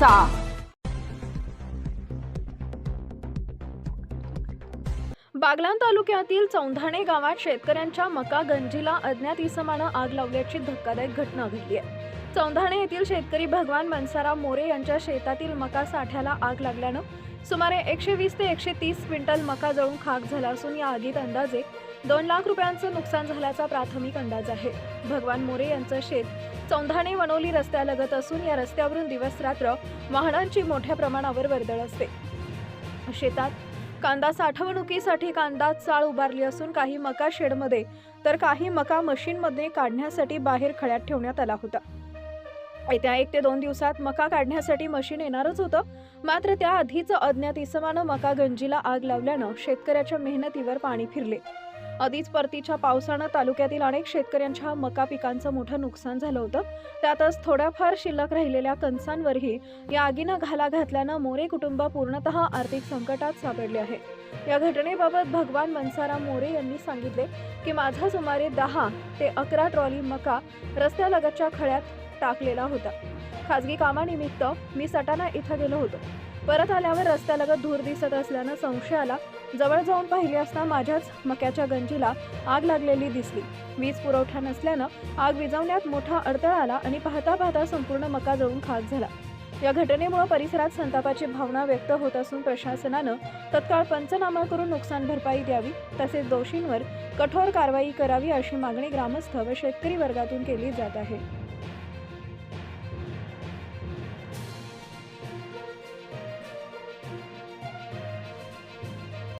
करायचा बागलाण तालुक्यातील चौंधाणे गावात शेतकऱ्यांच्या मका गंजीला अज्ञात इसमानं आग लावल्याची धक्कादायक घटना घडली आहे. चौंधाणे येथील शेतकरी भगवान मनसाराम मोरे यांच्या शेतातील मका साठ्याला आग लागल्यानं सुमारे एकशे वीस ते एकशे तीस क्विंटल मका जळून खाक झाला असून या आगीत अंदाजे दोन लाख रुपयांचं नुकसान झाल्याचा प्राथमिक अंदाज आहे. भगवान मोरे यांचं शेत चौंधाणे वनोली रस्त्यालगत असून या रस्त्यावरून दिवस रात्र वाहनांची मोठ्या प्रमाणावर वर्दळ असते. शेतात कांदा साठवणुकीसाठी कांदा चाळ उभारली असून काही मका शेडमध्ये तर काही मका मशीनमध्ये काढण्यासाठी बाहेर खळ्यात ठेवण्यात आला होता. येत्या एक ते दोन दिवसात मका काढण्यासाठी मशीन येणारच होतं. मात्र त्याआधीच अज्ञात इसमानं मका गंजीला आग लावल्यानं शेतकऱ्याच्या मेहनतीवर पाणी फिरले. आधीच परतीच्या पावसानं तालुक्यातील अनेक शेतकऱ्यांच्या मका पिकांचं मोठं नुकसान झालं होतं. त्यातच थोड्याफार शिल्लक राहिलेल्या कणसांवरही या आगीनं घाला घातल्यानं मोरे कुटुंब पूर्णतः आर्थिक संकटात सापडले आहे. या घटनेबाबत भगवान मनसाराम मोरे यांनी सांगितले की माझा सुमारे दहा ते अकरा ट्रॉली मका रस्त्यालगतच्या खळ्यात टाकलेला होता. खाजगी कामानिमित्त मी सटाणा इथं गेलो होतो. परत आल्यावर रस्त्यालगत धूर दिसत असल्यानं संशय आला जवळ जाऊन पाहिले असता माझ्याच मक्याच्या गंजीला आग लागलेली दिसली. वीज पुरवठा नसल्यानं आग विझवण्यात मोठा अडथळा आला आणि पाहता पाहता संपूर्ण मका जळून खाक झाला. या घटनेमुळे परिसरात संतापाची भावना व्यक्त होत असून प्रशासनानं तत्काळ पंचनामा करून नुकसान भरपाई द्यावी तसेच दोषींवर कठोर कारवाई करावी अशी मागणी ग्रामस्थ व शेतकरी वर्गातून केली जात आहे.